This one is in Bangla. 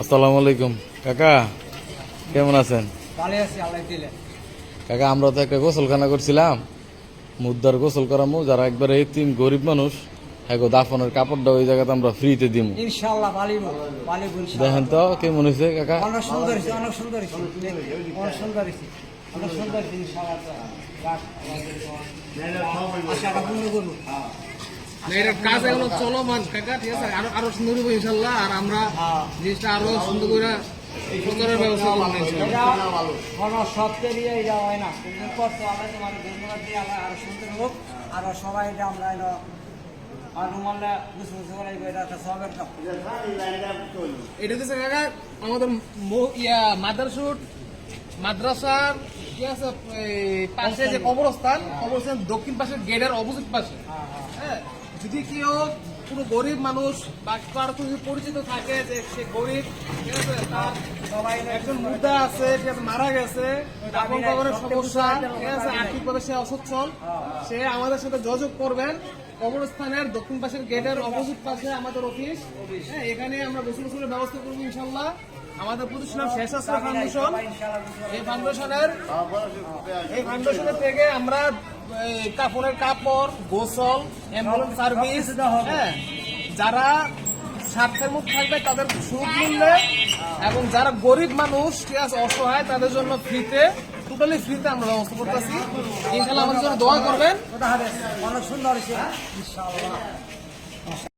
আসসালামু আলাইকুম। কাকা কেমন আছেন? কাকা আমরা তো একটা গোসলখানা করছিলাম। মুদ্রার গোসল করামু যারা একবারে তিন গরিব মানুষ হ্যাঁ গো দাফনের কাপড়টা ওই জায়গাতে আমরা ফ্রিতে দিমু। ইনশাআল্লাহ দেখেন তো কেমন হয়েছে কাকা? অনেক সুন্দর অনেক সুন্দর অনেক সুন্দর অনেক সুন্দর ইনশাআল্লাহ। কাজ এখনও চলমান কাকা ঠিক আছে? আরও আরও সুন্দর ইনশাল্লাহ আর আমরা হ্যাঁ। জিনিসটা আরও সুন্দর করে সুন্দরের ব্যবস্থা করব এটা কোনো এটা হয় না। তোমার ধন্যবাদ দিয়ে আরও সুন্দর হোক। আরও সবাই এটা আমরা এটা এটা এটা হচ্ছে কাকা আমাদের ইয়া মাদ্রাসুট মাদ্রাসার কি আছে এই পাশে যে কবরস্থান কবরস্থান দক্ষিণ পাশের গেটের অপোজিট পাশে। হ্যাঁ। যদি কেউ কোনো গরিব মানুষ বা কার কোনো পরিচিত থাকে যে সে গরিব তার একজন মুদ্রা আছে মারা গেছে সমস্যা, ঠিক আছে? আর্থিকভাবে সে অসচ্ছল, সে আমাদের সাথে যোগাযোগ করবেন। কবরস্থানের দক্ষিণ পাশের গেটের অপোজিট পাশে আমাদের অফিস। হ্যাঁ এখানে আমরা গোসল গোসলের ব্যবস্থা করব ইনশাল্লাহ। আমাদের প্রতিষ্ঠান শেষ আসরা ফাউন্ডেশন এই ফাউন্ডেশনের এই ফাউন্ডেশনের থেকে আমরা কাপড়ের কাপড় গোসল অ্যাম্বুলেন্স সার্ভিস হ্যাঁ যারা স্বার্থের মধ্যে থাকবে তাদের সুযোগ মূল্যে এবং যারা গরিব মানুষ ঠিক আছে অসহায় তাদের জন্য ফ্রিতে টোটালি ফ্রিতে আমরা ব্যবস্থা করতেছি। ইনশাল্লাহ আমাদের জন্য দোয়া করবেন। অনেক সুন্দর